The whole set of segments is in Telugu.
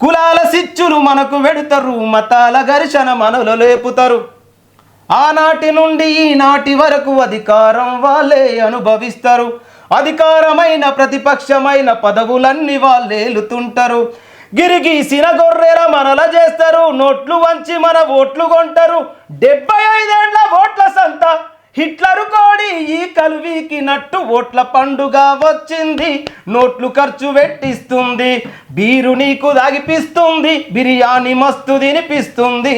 కులాల సిచ్చులు మనకు వెడుతారు మతాల ఘర్షణ మనలో లేపుతారు. ఆనాటి నుండి ఈనాటి వరకు అధికారం వాళ్ళే అనుభవిస్తారు. అధికారమైన ప్రతిపక్షమైన పదవులన్నీ వాళ్ళేలుతుంటారు గిరిగీసిన గొర్రెల మనల చేస్తారు నోట్లు వంచి మన ఓట్లు కొంటారు. డెబ్బై ఐదేళ్ళ ఓట్ల సంత హిట్లరు కోడి ఈ కలువికి నట్టు ఓట్ల పండుగ వచ్చింది. నోట్లు ఖర్చు పెట్టిస్తుంది. బీరు నీకు దాగిపిస్తుంది. బిర్యానీ మస్తు తినిపిస్తుంది.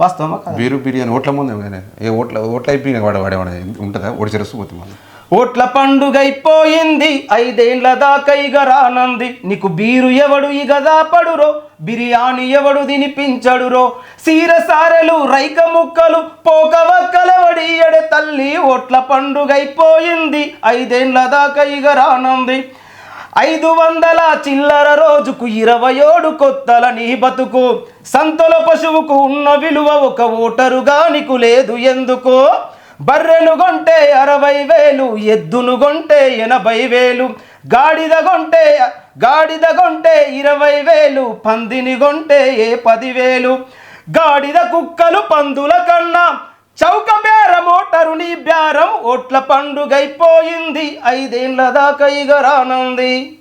వాస్తవమా బీరు బిర్యానీ ఓట్ల ముందు ఏ ఓట్ల ఓట్ల అయిపోయిన వాడు వాడే వాడే. ఉంటుందా? ఓడి చెరుసుకుపోతుంది మళ్ళీ. ఓట్ల పండుగ అయిపోయింది ఐదేండ్ల దాకా ఇగ రానంది. నీకు బీరు ఎవడు ఇగ దాపడురో? బిర్యానీ ఎవడు తినిపించడురో? సీర సారెలు రైక ముక్కలు పోక వక్కలవడి తల్లి ఓట్ల పండుగ అయిపోయింది ఐదేండ్ల దాకా ఇగ రానంది. ఐదు వందల చిల్లర రోజుకు ఇరవై ఏడు కొత్తల నీ బతుకు. సంతల పశువుకు ఉన్న విలువ ఒక ఓటరుగా నీకు లేదు ఎందుకో? బర్రెను కొంటే అరవై వేలు ఎద్దును కొంటే ఎనభై వేలు గాడిద కొంటే గాడిద కొంటే ఇరవై వేలు పందిని కొంటే ఏ పదివేలు. గాడిద కుక్కలు పందుల కన్నా చౌక బేరం ఓటరు నీ బేరం ఓట్ల పండుగైపోయింది ఐదేళ్ళ దాకా ఇగరానంది రానుంది.